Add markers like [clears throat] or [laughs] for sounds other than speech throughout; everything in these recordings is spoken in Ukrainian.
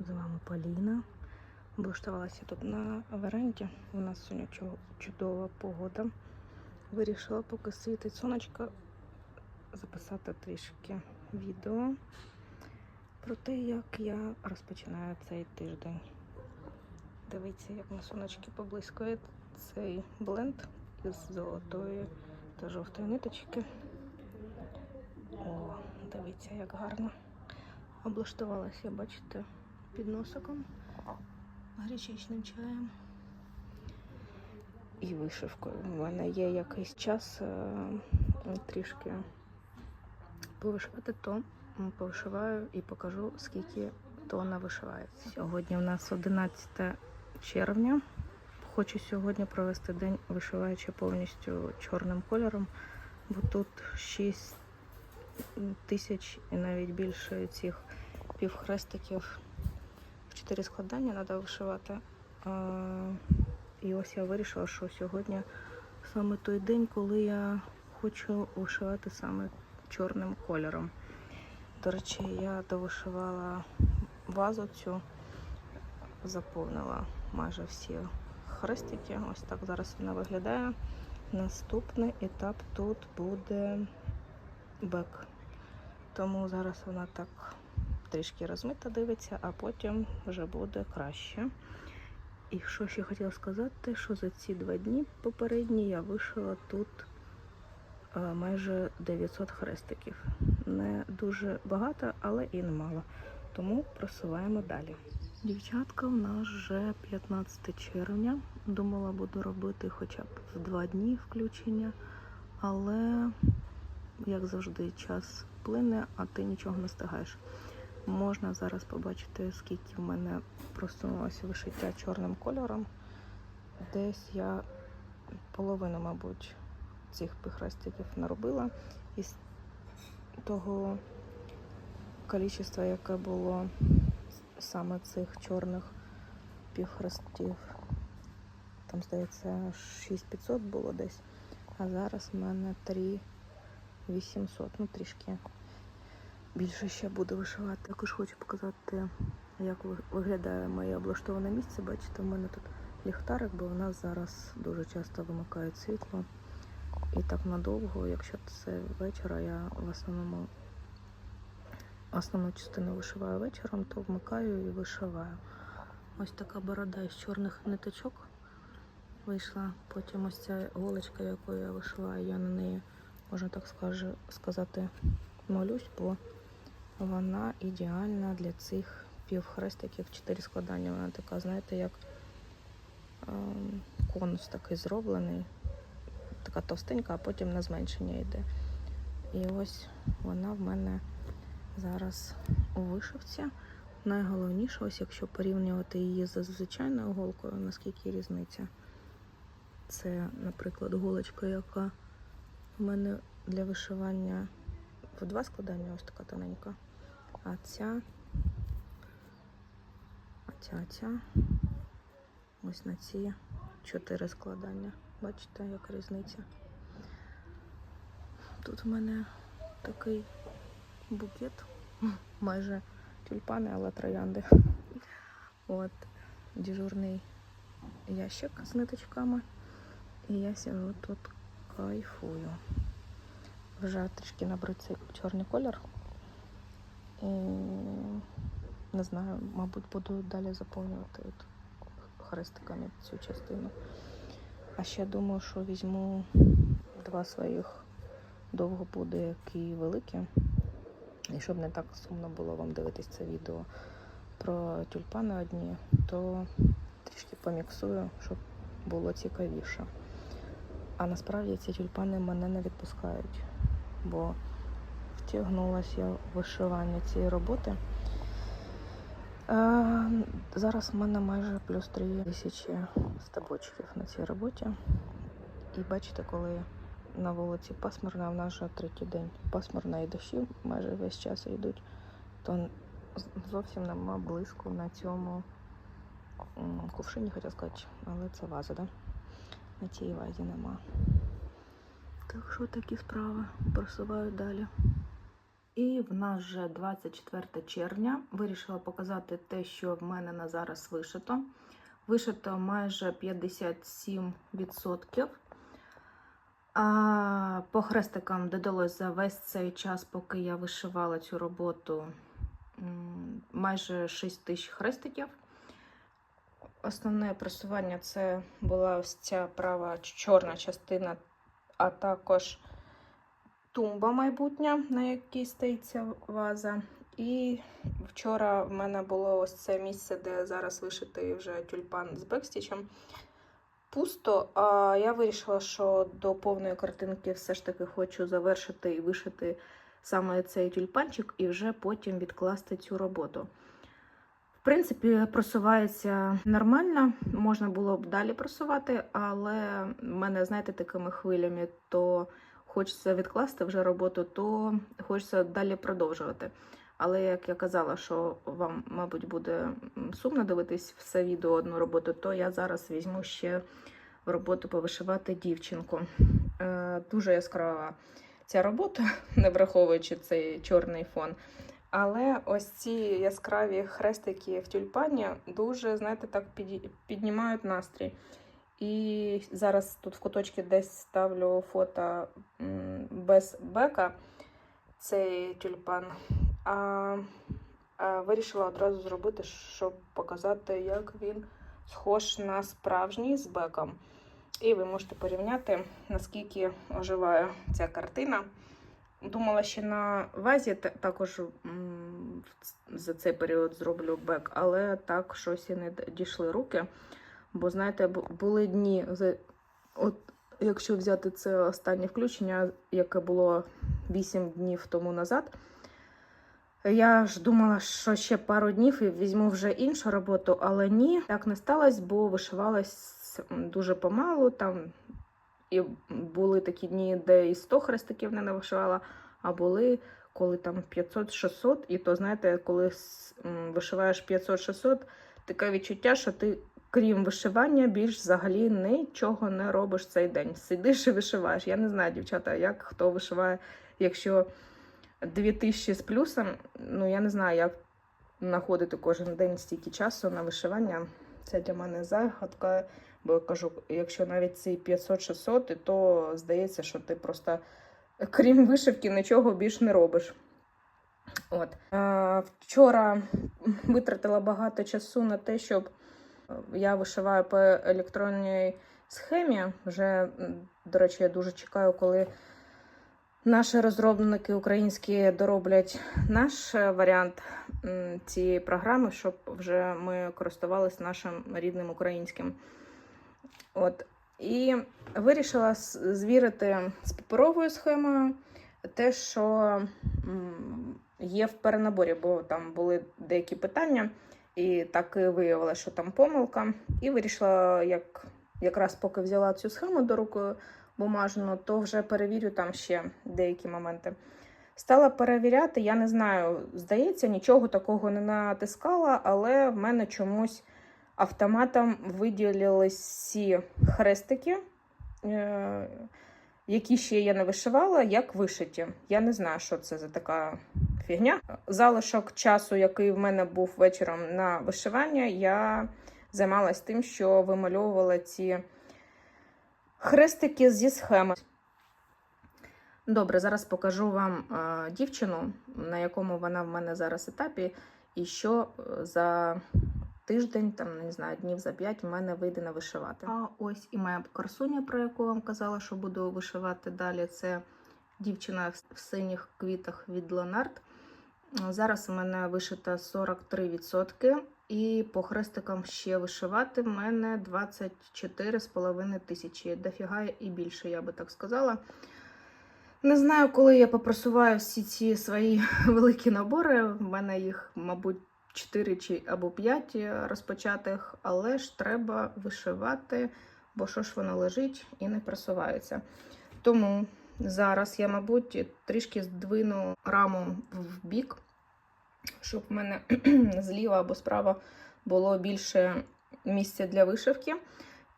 З вами Поліна. Облаштувалася тут на веранді. У нас сьогодні чудова погода. Вирішила, поки світить сонечко, записати трішки відео про те, як я розпочинаю цей тиждень. Дивіться, як на сонечки поблискує цей бленд із золотої та жовтої ниточки. О, дивіться, як гарно. Облаштувалася, бачите, під носиком гречичним чаєм і вишивкою. У мене є якийсь час е, трішки повишивати, то повишиваю і покажу, скільки тона вишивається. Сьогодні у нас 11 червня. Хочу сьогодні провести день вишиваючи повністю чорним кольором, бо тут 6 тисяч і навіть більше цих півхрестиків в чотири складання треба вишивати. І ось я вирішила, що сьогодні саме той день, коли я хочу вишивати саме чорним кольором. До речі, я довишивала вазу цю, заповнила майже всі хрестики. Ось так зараз вона виглядає. Наступний етап тут буде бек. Тому зараз вона так трішки розмита дивиться, а потім вже буде краще. І що ще хотіла сказати, що за ці два дні попередні я вишила тут е, майже 900 хрестиків. Не дуже багато, але і немало. Тому просуваємо далі. Дівчатка, у нас вже 15 червня. Думала, буду робити хоча б в два дні включення, але як завжди, час плине, а ти нічого не встигаєш. Можна зараз побачити, скільки в мене просунулося вишиття чорним кольором. Десь я половину, мабуть, цих пихрестиків наробила із того кількості, яке було саме цих чорних півхрестів. Там, здається, 6500 було десь, а зараз в мене 3 800, ну трішки більше ще буду вишивати. Також хочу показати, як виглядає моє облаштоване місце. Бачите, в мене тут ліхтарик, бо в нас зараз дуже часто вимикають світло. І так надовго, якщо це вечора, я в основному основну частину вишиваю вечором, то вмикаю і вишиваю. Ось така борода із чорних ниточок вийшла. Потім ось ця голочка, якою я вишиваю, я на неї, можна так сказати, молюсь, бо вона ідеальна для цих півхрестиків, чотири складання. Вона така, знаєте, як ем, конус такий зроблений, така товстенька, а потім на зменшення йде. І ось вона в мене зараз у вишивці. Найголовніше, ось якщо порівнювати її з звичайною голкою, наскільки різниця. Це, наприклад, голочка, яка в мене для вишивання в два складання, ось така тоненька. А ця, а ця, ось на ці чотири складання. Бачите, яка різниця. Тут в мене такий букет, майже тюльпани, але троянди. От, дежурний ящик з ниточками. І я сижу тут кайфую. Вже трішки цей чорний колір. І не знаю, мабуть, буду далі заповнювати от хрестиками цю частину. А ще думаю, що візьму два своїх довго буде, які великі. І щоб не так сумно було вам дивитись це відео про тюльпани одні, то трішки поміксую, щоб було цікавіше. А насправді ці тюльпани мене не відпускають, бо втягнулася я в вишивання цієї роботи. Е, зараз в мене майже плюс 3 тисячі стабочків на цій роботі. І бачите, коли на вулиці пасмурно, а в нас вже третій день пасмурно і дощі майже весь час йдуть, то зовсім нема блиску на цьому кувшині, хотів сказати, але це ваза, да? На цій вазі нема. Так що такі справи просуваю далі. І в нас вже 24 червня. Вирішила показати те, що в мене на зараз вишито. Вишито майже 57%. А по хрестикам додалось за весь цей час, поки я вишивала цю роботу, майже 6 тисяч хрестиків. Основне просування це була ось ця права чорна частина, а також тумба майбутня, на якій стоїть ця ваза. І вчора в мене було ось це місце, де зараз вишитий вже тюльпан з бекстічем. Пусто, а я вирішила, що до повної картинки все ж таки хочу завершити і вишити саме цей тюльпанчик, і вже потім відкласти цю роботу. В принципі, просувається нормально, можна було б далі просувати, але в мене, знаєте, такими хвилями то хочеться відкласти вже роботу, то хочеться далі продовжувати. Але як я казала, що вам, мабуть, буде сумно дивитись все відео одну роботу, то я зараз візьму ще в роботу повишивати дівчинку. Е, дуже яскрава ця робота, [laughs] не враховуючи цей чорний фон. Але ось ці яскраві хрестики в тюльпані дуже, знаєте, так піднімають настрій. І зараз тут в куточки десь ставлю фото без бека цей тюльпан. А, а вирішила одразу зробити, щоб показати, як він схож на справжній з беком. І ви можете порівняти, наскільки оживає ця картина. Думала, ще на вазі також за цей період зроблю бек, але так щось і не дійшли руки. Бо, знаєте, були дні, от якщо взяти це останнє включення, яке було 8 днів тому назад, я ж думала, що ще пару днів і візьму вже іншу роботу, але ні, так не сталося, бо вишивалась дуже помалу. Там і були такі дні, де і 100 хрестиків не навишивала, а були коли там 500-600, і то знаєте, коли вишиваєш 500-600, таке відчуття, що ти, крім вишивання, більш взагалі нічого не робиш цей день. Сидиш і вишиваєш. Я не знаю, дівчата, як хто вишиває, якщо 2000 з плюсом, ну я не знаю, як знаходити кожен день стільки часу на вишивання. Це для мене загадка. Бо я кажу, якщо навіть ці 500-600, то здається, що ти просто крім вишивки нічого більш не робиш. От. Вчора витратила багато часу на те, щоб я вишиваю по електронній схемі. Вже, до речі, я дуже чекаю, коли наші розробники українські дороблять наш е, варіант цієї програми, щоб вже ми користувалися нашим рідним українським. От. І вирішила звірити з паперовою схемою те, що є в перенаборі, бо там були деякі питання, і так і виявилося, що там помилка. І вирішила, як якраз поки взяла цю схему до руки бумажну, то вже перевірю там ще деякі моменти. Стала перевіряти, я не знаю, здається, нічого такого не натискала, але в мене чомусь автоматом виділились всі хрестики, е, які ще я не вишивала, як вишиті. Я не знаю, що це за така фігня. Залишок часу, який в мене був вечором на вишивання, я займалась тим, що вимальовувала ці хрестики зі схеми. Добре, зараз покажу вам е, дівчину, на якому вона в мене зараз етапі, і що е, за тиждень, там не знаю, днів за п'ять в мене вийде на вишивати. А ось і моя красуня, про яку вам казала, що буду вишивати далі. Це дівчина в- синіх квітах від Леонард. Зараз у мене вишито 43%, і по хрестикам ще вишивати в мене 24,5 тисячі. Дофіга і більше, я би так сказала. Не знаю, коли я попросуваю всі ці свої [laughs] великі набори. В мене їх, мабуть, 4 чи або 5 розпочатих, але ж треба вишивати, бо що ж воно лежить і не просувається. Тому зараз я, мабуть, трішки здвину раму в бік, щоб в мене [clears throat] зліва або справа було більше місця для вишивки.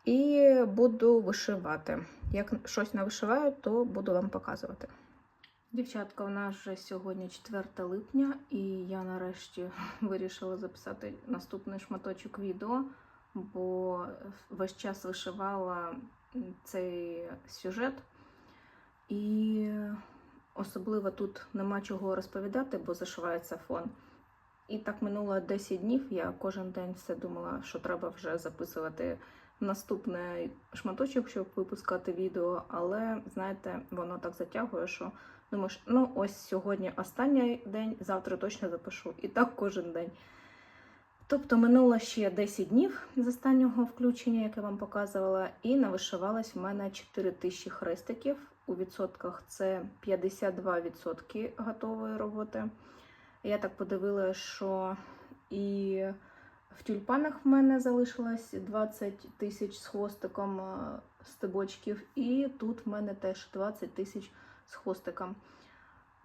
І буду вишивати. Як щось не вишиваю, то буду вам показувати. Дівчатка, у нас вже сьогодні 4 липня, і я нарешті [laughs] вирішила записати наступний шматочок відео, бо весь час вишивала цей сюжет, і особливо тут нема чого розповідати, бо зашивається фон. І так минуло 10 днів. Я кожен день все думала, що треба вже записувати наступний шматочок, щоб випускати відео. Але знаєте, воно так затягує, що думаєш, ну ось сьогодні останній день, завтра точно запишу. І так кожен день. Тобто минуло ще 10 днів з останнього включення, яке вам показувала, і навишивалось в мене 4 тисячі хрестиків. У відсотках це 52% готової роботи. Я так подивилася, що і в тюльпанах в мене залишилось 20 тисяч з хвостиком е, стебочків, і тут в мене теж 20 тисяч з хвостиком.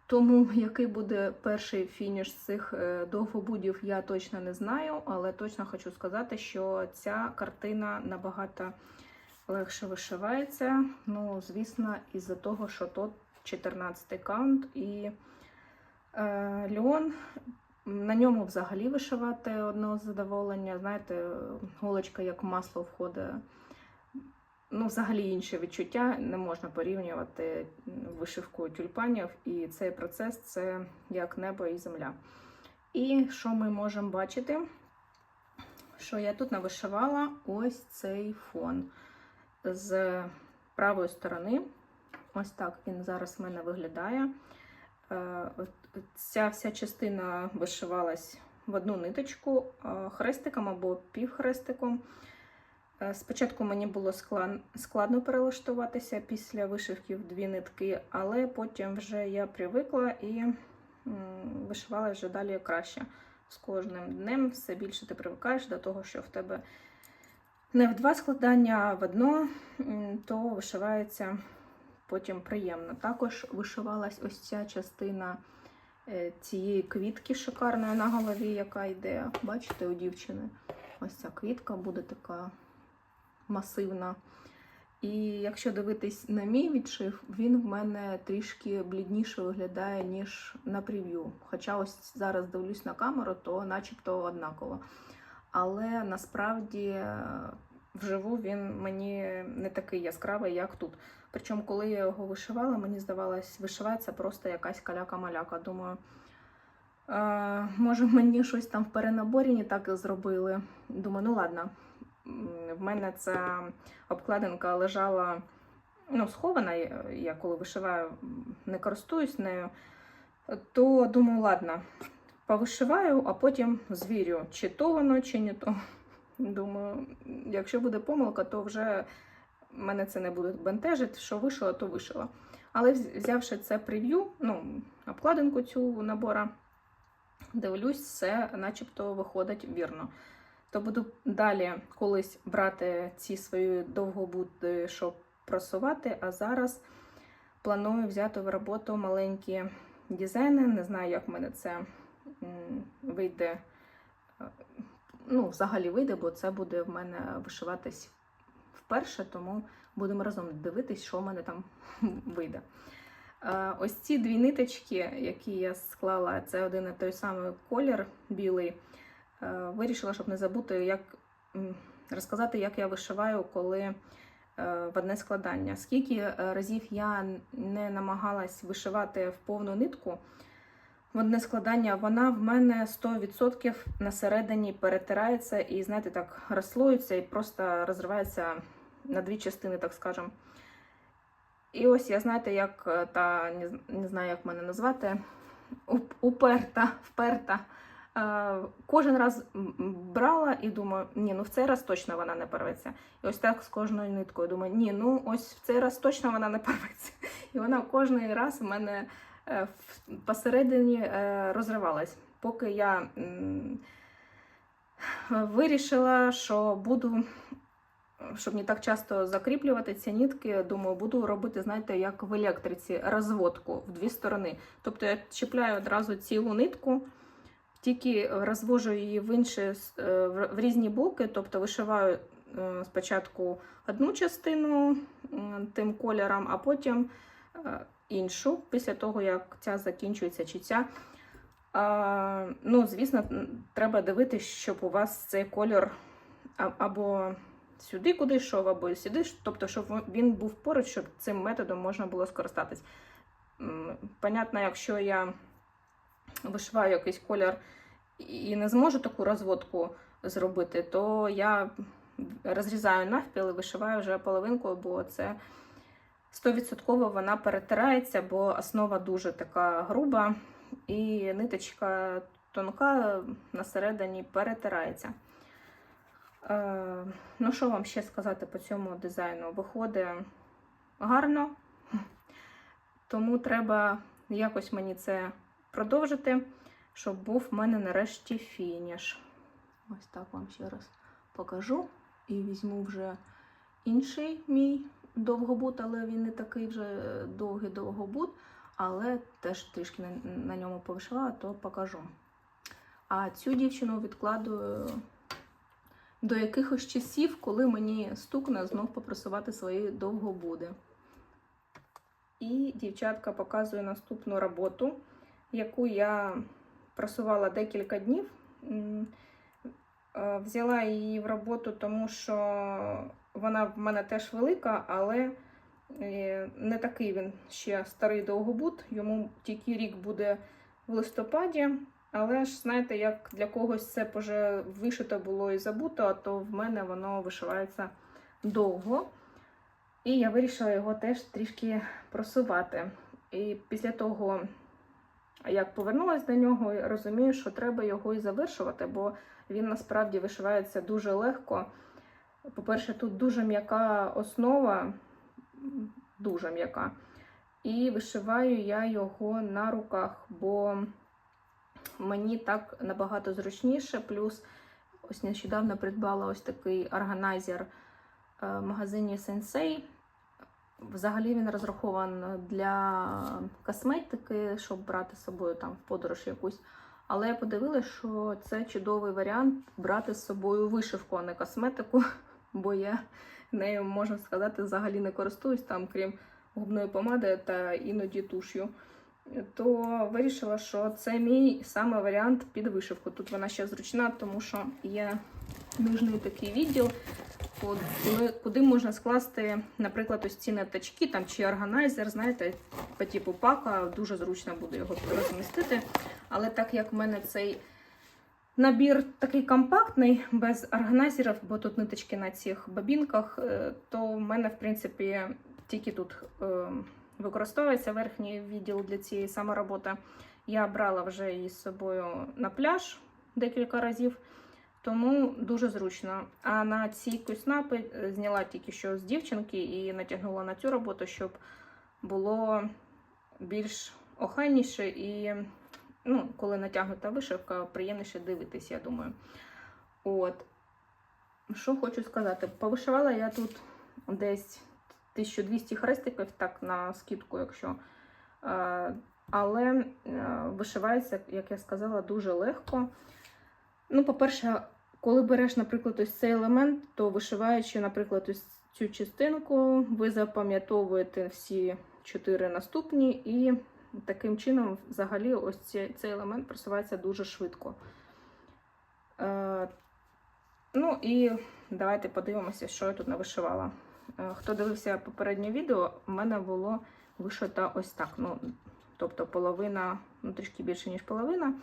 Тому який буде перший фініш цих е, довгобудів, я точно не знаю, але точно хочу сказати, що ця картина набагато легше вишивається. Ну, звісно, із-за того, що тут 14 каунт і е, льон. На ньому взагалі вишивати одне задоволення. Знаєте, голочка як масло входить. Ну, взагалі інше відчуття не можна порівнювати вишивку тюльпанів, і цей процес це як небо і земля. І що ми можемо бачити? Що я тут навишивала ось цей фон з правої сторони. Ось так він зараз в мене виглядає. Е, Ця вся частина вишивалась в одну ниточку е, хрестиком або півхрестиком. Е, Спочатку мені було складно перелаштуватися після вишивки в дві нитки, але потім вже я привикла і вишивала вже далі краще. З кожним днем все більше ти привикаєш до того, що в тебе не в два складання, а в одно, то вишивається потім приємно. Також вишивалась ось ця частина е, цієї квітки шикарної на голові, яка йде. Бачите, у дівчини ось ця квітка буде така масивна. І якщо дивитись на мій відшив, він в мене трішки блідніше виглядає, ніж на прев'ю. Хоча ось зараз дивлюсь на камеру, то начебто однаково. Але насправді е, вживу він мені не такий яскравий, як тут. Причому, коли я його вишивала, мені здавалось, вишивається просто якась каляка-маляка. Думаю, е, може мені щось там в перенаборі не так зробили. Думаю, ну ладно, в мене ця обкладинка лежала ну, схована, я коли вишиваю, не користуюсь нею, то думаю, ладно, повишиваю, а потім звірю, чи то воно, чи не то. Думаю, якщо буде помилка, то вже мене це не буде бентежити, що вишила, то вишила. Але взявши це прев'ю, ну, обкладинку цю набора, дивлюсь, все начебто виходить вірно. То буду далі колись брати ці свої довгобуди, щоб просувати. А зараз планую взяти в роботу маленькі дизайни. Не знаю, як в мене це вийде. Ну, взагалі вийде, бо це буде в мене вишиватись вперше, тому будемо разом дивитись, що в мене там [laughs] вийде. Ось ці дві ниточки, які я склала, це один і той самий колір білий. Вирішила, щоб не забути, як розказати, як я вишиваю, коли е, в одне складання. Скільки разів я не намагалась вишивати в повну нитку в одне складання, вона в мене 100% на середині перетирається і, знаєте, так розслоюється і просто розривається на дві частини, так скажемо. І ось я знаєте, як е, та не знаю, як мене назвати, уперта, вперта. Е, кожен раз брала і думаю, ні, ну в цей раз точно вона не порветься. І ось так з кожною ниткою думаю, ні, ну ось в цей раз точно вона не порветься. [laughs] І вона кожен раз в мене е, посередині розривалась. Поки я вирішила, що буду щоб не так часто закріплювати ці нитки, думаю, буду робити, знаєте, як в електриці, розводку в дві сторони. Тобто я чіпляю одразу цілу нитку, тільки розвожу її в інші е, в різні боки, тобто вишиваю е, спочатку одну частину тим кольором, а потім е, іншу після того, як ця закінчується чи ця. Ну, звісно, треба дивитися, щоб у вас цей кольор або сюди куди йшов, або сюди, тобто, щоб він був поруч, щоб цим методом можна було скористатись. Понятно, якщо я вишиваю якийсь колір і не зможу таку розводку зробити, то я розрізаю навпіл і вишиваю вже половинку, бо це 100% вона перетирається, бо основа дуже така груба, і ниточка тонка на середині перетирається. Е, ну, що вам ще сказати по цьому дизайну? Виходить гарно, [laughs] тому треба якось мені це продовжити, щоб був в мене нарешті фініш. Ось так вам ще раз покажу. І візьму вже інший мій довгобут, але він не такий вже довгий довгобут, але теж трішки на, ньому повишила, то покажу. А цю дівчину відкладую до якихось часів, коли мені стукне знов попросувати свої довгобуди. І дівчатка показує наступну роботу, яку я просувала декілька днів. Е, Взяла її в роботу, тому що вона в мене теж велика, але е, не такий він ще старий довгобут. Йому тільки рік буде в листопаді. Але ж знаєте, як для когось це вже вишито було і забуто, а то в мене воно вишивається довго. І я вирішила його теж трішки просувати. І після того, як повернулася до нього, розумію, що треба його і завершувати, бо він насправді вишивається дуже легко. По-перше, тут дуже м'яка основа, дуже м'яка. І вишиваю я його на руках, бо мені так набагато зручніше. Плюс ось нещодавно придбала ось такий органайзер е, в магазині Sensei. Взагалі він розрахований для косметики, щоб брати з собою там в подорож якусь. Але я подивилася, що це чудовий варіант брати з собою вишивку, а не косметику, [laughs] бо я нею, можна сказати, взагалі не користуюсь там, крім губної помади та іноді туш'ю. То вирішила, що це мій саме варіант під вишивку. Тут вона ще зручна, тому що є нижній такий відділ, куди, можна скласти, наприклад, ось ці ниточки там, чи органайзер, знаєте, по типу пака, дуже зручно буде його розмістити. Але так як в мене цей набір такий компактний, без органайзерів, бо тут ниточки на цих бабінках, е, то в мене, в принципі, тільки тут е, використовується верхній відділ для цієї саме роботи. Я брала вже її з собою на пляж декілька разів, тому дуже зручно. А на ці куснапи е, зняла тільки що з дівчинки і натягнула на цю роботу, щоб було більш охайніше і, ну, коли натягнута вишивка, приємніше дивитись, я думаю. От. Що хочу сказати, повишивала я тут десь 1200 хрестиків, так на скидку, якщо. Е, Але е, вишивається, як я сказала, дуже легко. Ну, по-перше, коли береш, наприклад, ось цей елемент, то вишиваючи, наприклад, ось цю частинку, ви запам'ятовуєте всі чотири наступні, і таким чином, взагалі, ось цей, елемент просувається дуже швидко. Е, ну і давайте подивимося, що я тут навишивала. Е, Хто дивився попереднє відео, в мене було вишита ось так. Ну, тобто половина, ну трішки більше, ніж половина.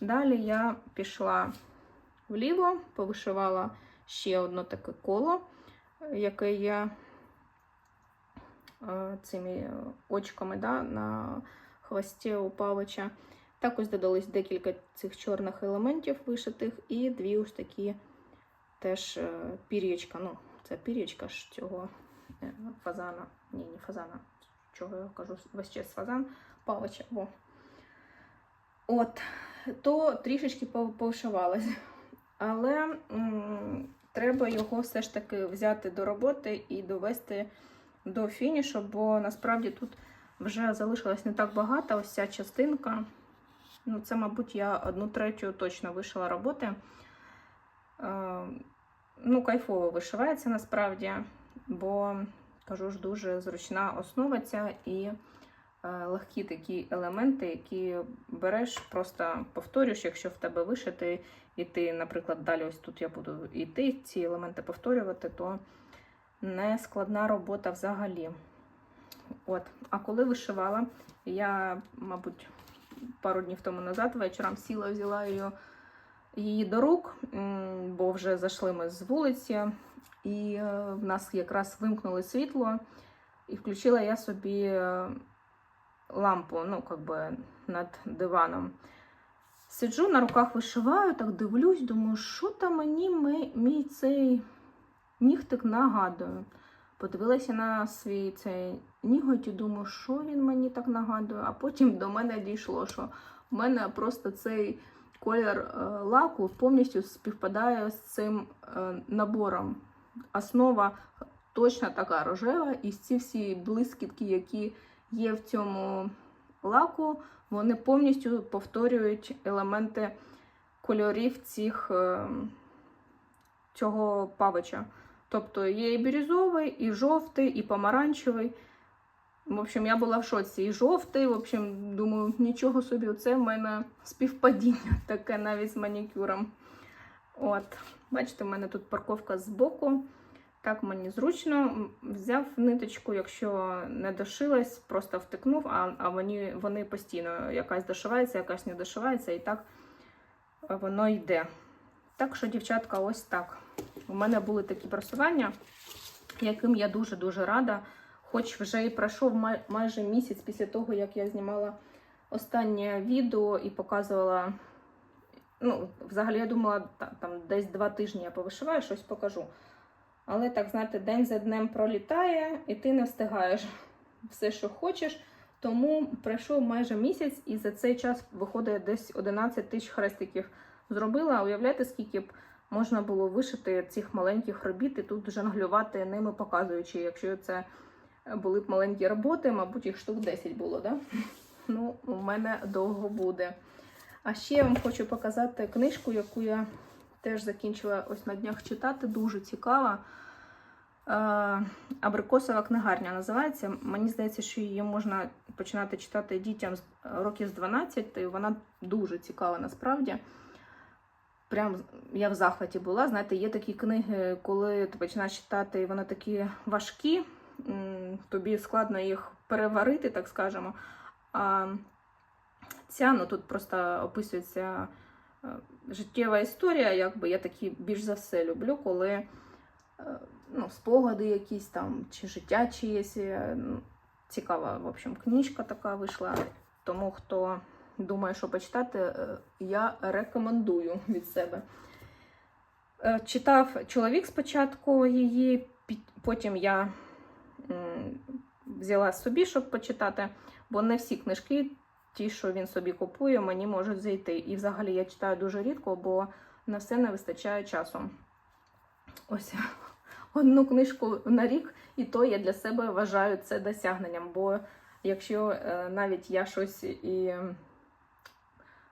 Далі я пішла вліво, повишивала ще одне таке коло, яке є е, цими очками да, на хвості у павича. Так ось додались декілька цих чорних елементів вишитих, і дві ось такі теж е, пір'ячка. Ну, це пір'ячка ж цього е, фазана. Ні, не фазана. Чого я кажу, весь час фазан, павича. Во. От, то трішечки пов- Але м, треба його все ж таки взяти до роботи і довести до фінішу, бо насправді тут вже залишилось не так багато. Ось ця частинка. Ну, це, мабуть, я одну третю точно вишила роботи. Ну, кайфово вишивається насправді, бо кажу ж дуже зручна основа ця і е, легкі такі елементи, які береш, просто повторюєш, якщо в тебе вишити, і ти, наприклад, далі ось тут я буду йти, ці елементи повторювати, то не складна робота взагалі. От. А коли вишивала, я, мабуть, пару днів тому назад вечором сіла, взяла її, її до рук, бо вже зайшли ми з вулиці, і е, в нас якраз вимкнули світло, і включила я собі е, лампу, ну, как би над диваном. Сиджу на руках вишиваю, так дивлюсь, думаю, що там мені мій, мій цей нігтик нагадує. Подивилася на свій цей ніготь і думаю, що він мені так нагадує. А потім до мене дійшло, що в мене просто цей колір е, лаку повністю співпадає з цим е, набором. Основа точно така рожева, і ці всі блискітки, які є в цьому лаку, вони повністю повторюють елементи кольорів цих, е, цього павича. Тобто є і бірюзовий, і жовтий, і помаранчевий. В общем, я була в шоці. І жовтий, в общем, думаю, нічого собі, це в мене співпадіння [laughs] таке навіть з манікюром. От, бачите, в мене тут парковка збоку. Так мені зручно. Взяв ниточку, якщо не дошилась, просто втикнув, а, а вони, вони постійно якась дошивається, якась не дошивається, і так воно йде. Так що, дівчатка, ось так. У мене були такі просування, яким я дуже-дуже рада. Хоч вже і пройшов май- майже місяць після того, як я знімала останнє відео і показувала. Ну, взагалі, я думала, та- там десь два тижні я повишиваю, щось покажу. Але так, знаєте, день за днем пролітає, і ти не встигаєш все, що хочеш. Тому пройшов майже місяць, і за цей час виходить десь 11 тисяч хрестиків зробила. Уявляєте, скільки б можна було вишити цих маленьких робіт і тут жонглювати ними, показуючи, якщо це були б маленькі роботи, мабуть, їх штук 10 було, да? Ну, у мене довго буде. А ще я вам хочу показати книжку, яку я теж закінчила ось на днях читати. Дуже цікава. Е, Абрикосова книгарня називається. Мені здається, що її можна починати читати дітям з років з 12, і вона дуже цікава насправді. Прям я в захваті була. Знаєте, є такі книги, коли ти починаєш читати, і вони такі важкі, тобі складно їх переварити, так скажемо. А ця, ну тут просто описується е, життєва історія, якби я такі більш за все люблю, коли е, ну, спогади якісь там, чи життя чиєсь. е, ну, Цікава, в общем, книжка така вийшла. Тому хто думає, що почитати, я рекомендую від себе. Читав чоловік спочатку її, потім я взяла собі, щоб почитати, бо не всі книжки, ті, що він собі купує, мені можуть зайти. І взагалі я читаю дуже рідко, бо на все не вистачає часу. Ось [laughs] одну книжку на рік, і то я для себе вважаю це досягненням. Бо якщо е, навіть я щось і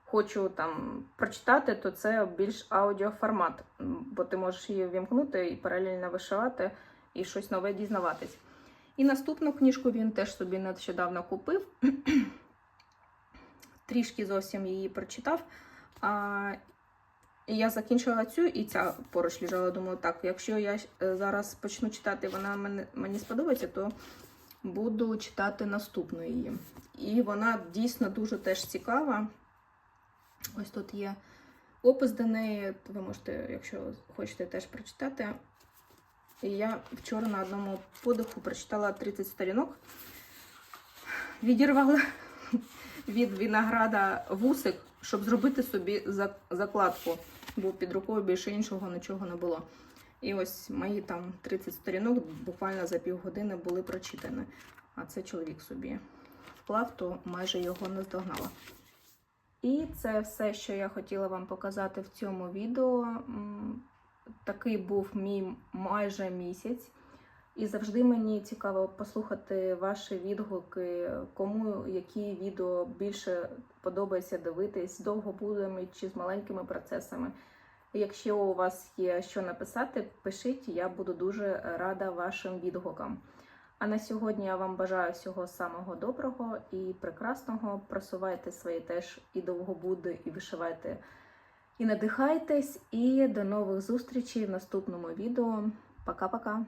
хочу там прочитати, то це більш аудіоформат, бо ти можеш її вімкнути і паралельно вишивати і щось нове дізнаватись. І наступну книжку він теж собі нещодавно купив. [clears throat] Трішки зовсім її прочитав. А, я закінчила цю, і ця поруч лежала. Думаю, так, якщо я е, зараз почну читати, вона мені, мені сподобається, то буду читати наступну її. І вона дійсно дуже теж цікава. Ось тут є опис до неї. Ви можете, якщо хочете, теж прочитати. І я вчора на одному подиху прочитала 30 сторінок. Відірвала [laughs] від винограда вусик, щоб зробити собі закладку, бо під рукою більше іншого нічого не було. І ось мої там 30 сторінок буквально за півгодини були прочитані. А це чоловік собі вклав, то майже його не здогнала. І це все, що я хотіла вам показати в цьому відео. Такий був мій майже місяць. І завжди мені цікаво послухати ваші відгуки, кому які відео більше подобається дивитись, довго будемо чи з маленькими процесами. Якщо у вас є що написати, пишіть, я буду дуже рада вашим відгукам. А на сьогодні я вам бажаю всього самого доброго і прекрасного. Просувайте свої теж і довгобуди, і вишивайте, і надихайтесь. І до нових зустрічей в наступному відео. Пока-пока!